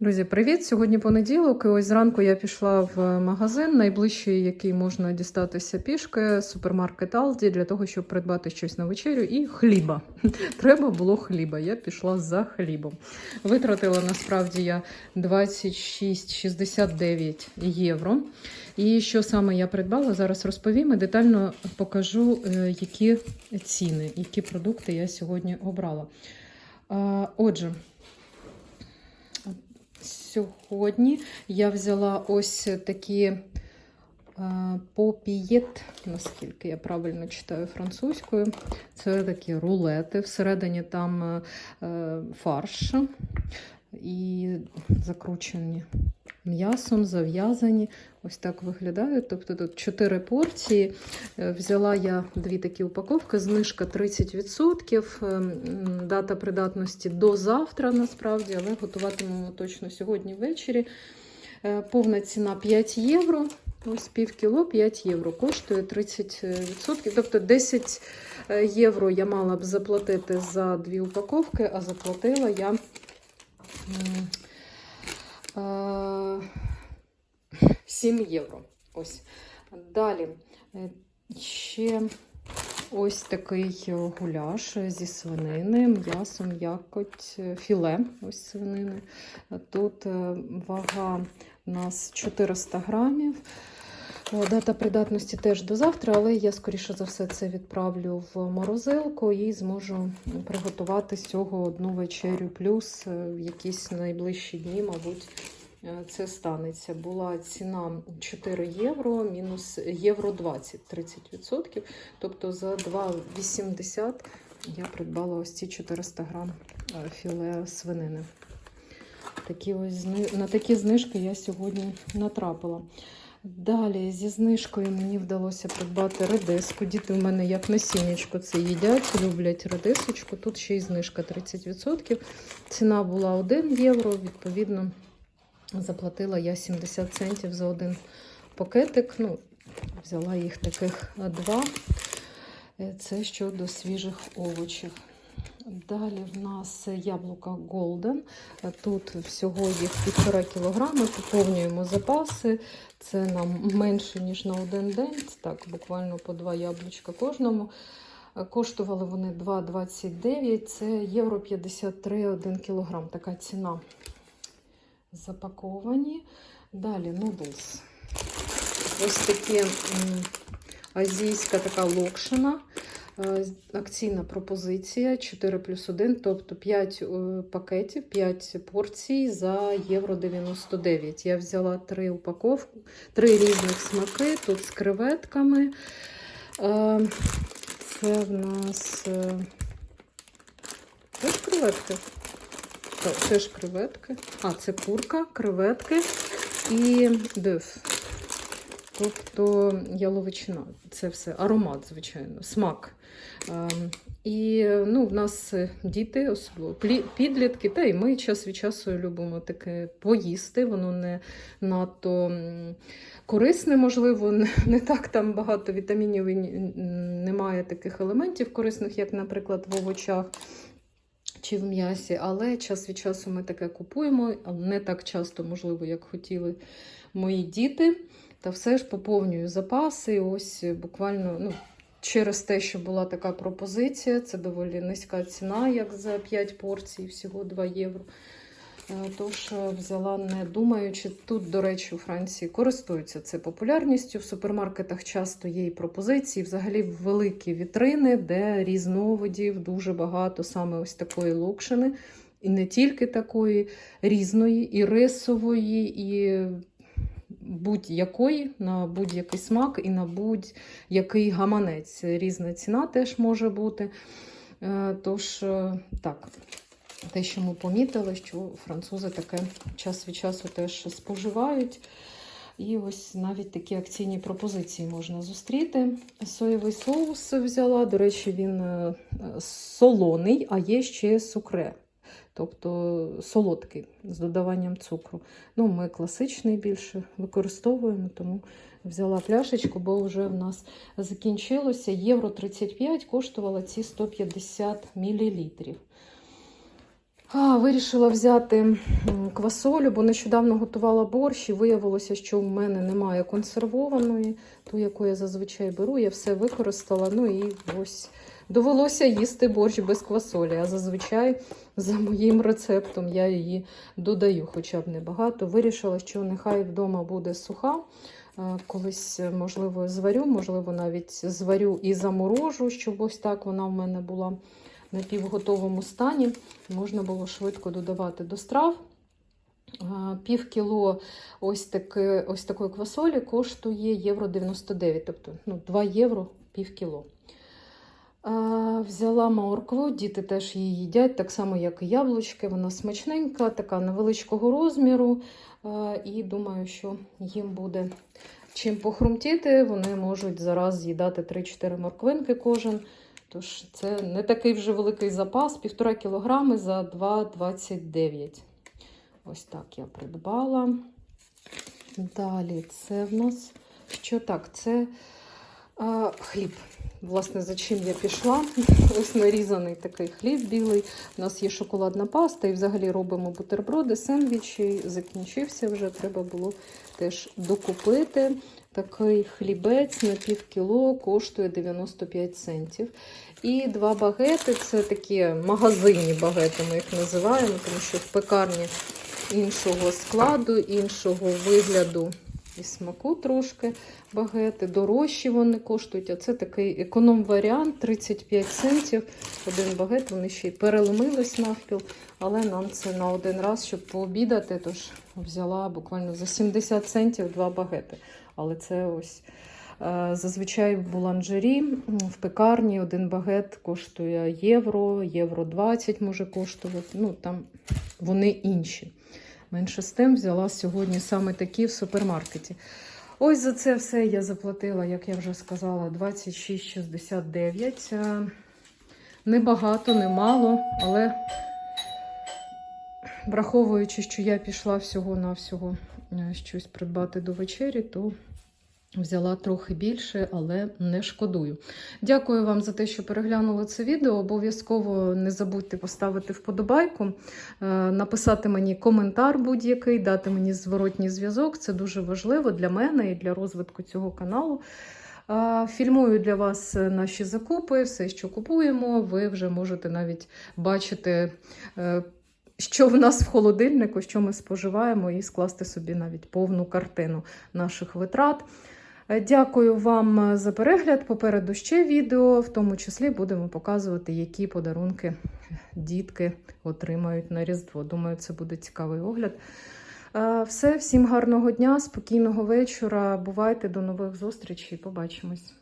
Друзі, привіт! Сьогодні понеділок. І ось зранку я пішла в магазин, найближчий, який можна дістатися пішки, супермаркет Алді, для того, щоб придбати щось на вечерю і хліба. Треба було хліба. Я пішла за хлібом. Витратила насправді я 26,69 євро. І що саме я придбала, зараз розповім і детально покажу, е, які ціни, які продукти я сьогодні обрала. Отже. Сьогодні я взяла ось такі е, попієт, наскільки я правильно читаю французькою. Це такі рулети. Всередині там е, фарш і закручені м'ясом, зав'язані. Ось так виглядають. Тобто тут 4 порції. Е, Взяла я дві такі упаковки, знижка 30%. е, Дата придатності до завтра, насправді, але готуватимемо точно сьогодні ввечері. Е, Повна ціна 5 євро. Ось пів кіло 5 євро коштує 30%. Тобто 10 євро я мала б заплатити за дві упаковки, а заплатила я 7 євро. Ось. Далі е, ще ось такий гуляш зі свинини, м'ясом, якоть, е, філе ось свинини. Тут е, вага у нас 400 грамів. Дата придатності теж до завтра, але я, скоріше за все, це відправлю в морозилку і зможу приготувати з цього одну вечерю, плюс в якісь найближчі дні, мабуть, це станеться. Була ціна 4 євро, мінус євро 20, 30%. Тобто за 2,80 я придбала ось ці 400 грам е, філе свинини. Такі ось, на такі знижки я сьогодні натрапила. Далі зі знижкою мені вдалося придбати редиску. Діти в мене як насіннячко це їдять, люблять редисочку. Тут ще й знижка 30%. Ціна була 1 євро, відповідно, заплатила я 70 центів за один пакетик. Ну, взяла їх таких два. Е, Це щодо свіжих овочів. Далі в нас яблука Golden. Тут всього їх півтора кілограми. Поповнюємо запаси. Це нам менше, ніж на один день. Так, буквально по два яблучка кожному. Коштували вони 2,29, це євро 53 1 кілограм. Така ціна. Запаковані. Далі нудлс. Ось такі м, азійська така локшина. Е, Акційна пропозиція 4 плюс 1, тобто 5 пакетів, 5 порцій за євро 99. Я взяла 3 упаковки, 3 різних смаки, тут з креветками. Е, Це в нас е, теж креветки. Так, теж креветки. А, це курка, креветки і биф. Тобто яловичина, це все аромат, звичайно, смак. Ем, І ну, в нас діти, особливо підлітки, та й ми час від часу любимо таке поїсти. Воно не надто корисне, можливо, не так там багато вітамінів і немає таких елементів корисних, як, наприклад, в овочах. Чи в м'ясі, але час від часу ми таке купуємо, не так часто, можливо, як хотіли мої діти. Та все ж поповнюю запаси. Ось буквально ну, через те, що була така пропозиція, це доволі низька ціна, як за 5 порцій, всього 2 євро. Е, Тож е, взяла, не думаючи. Тут, до речі, у Франції користуються це популярністю. В супермаркетах часто є і пропозиції, взагалі великі вітрини, де різновидів дуже багато саме ось такої локшини. І не тільки такої різної, і рисової, і будь-якої, на будь-який смак і на будь-який гаманець. Різна ціна теж може бути. Е, Тож, так, те, що ми помітили, що французи таке час від часу теж споживають. І ось навіть такі акційні пропозиції можна зустріти. Соєвий соус взяла. До речі, він е, солоний, а є ще сукре. Тобто солодкий з додаванням цукру. Ну, Ми класичний більше використовуємо, тому взяла пляшечку, бо вже в нас закінчилося. Євро 35 коштувала ці 150 мл. Вирішила взяти квасолю, бо нещодавно готувала борщ і виявилося, що в мене немає консервованої, ту, яку я зазвичай беру. Я все використала. Ну і ось довелося їсти борщ без квасолі. А зазвичай за моїм рецептом я її додаю, хоча б небагато. Вирішила, що нехай вдома буде суха. Е, Колись, е, можливо, зварю, можливо, навіть зварю і заморожу, щоб ось так вона в мене була на півготовому стані. Можна було швидко додавати до страв. Пів кіло ось, таки, ось такої квасолі коштує євро 99, тобто ну, 2 євро пів кіло. Взяла моркву, діти теж її їдять, так само, як і яблучки. Вона смачненька, така невеличкого розміру. І думаю, що їм буде чим похрумтіти. Вони можуть зараз з'їдати 3-4 морквинки кожен. Тож це не такий вже великий запас, 1,5 кілограми за 2,29. Ось так я придбала. Далі це в нас що так, це а, хліб. Власне, за чим я пішла. Ось нарізаний такий хліб білий. У нас є шоколадна паста, і взагалі робимо бутерброди, сендвічі. Закінчився вже, треба було теж докупити. Такий хлібець на пів кіло коштує 95 центів. І два багети це такі магазинні багети, ми їх називаємо, тому що в пекарні іншого складу, іншого вигляду і смаку трошки багети. Дорожчі вони коштують, а це такий економ-варіант 35 центів. Один багет, вони ще й переломились навпіл, але нам це на один раз, щоб пообідати, тож взяла буквально за 70 центів два багети. Але це ось е, зазвичай в буланжері, в пекарні один багет коштує євро, євро 20 може коштувати. Ну там вони інші. Менше з тим взяла сьогодні саме такі в супермаркеті. Ось за це все я заплатила, як я вже сказала, 26,69. Е, Небагато, немало, але враховуючи, що я пішла всього-навсього е, щось придбати до вечері, то взяла трохи більше, але не шкодую. Дякую вам за те, що переглянули це відео. Обов'язково не забудьте поставити вподобайку, е, написати мені коментар будь-який, дати мені зворотній зв'язок. Це дуже важливо для мене і для розвитку цього каналу. Фільмую для вас наші закупи, все, що купуємо. Ви вже можете навіть бачити, е, що в нас в холодильнику, що ми споживаємо, і скласти собі навіть повну картину наших витрат. Е, Дякую вам за перегляд. Попереду ще відео, в тому числі будемо показувати, які подарунки дітки отримають на Різдво. Думаю, це буде цікавий огляд. Е, Все, всім гарного дня, спокійного вечора. Бувайте до нових зустрічей. Побачимось.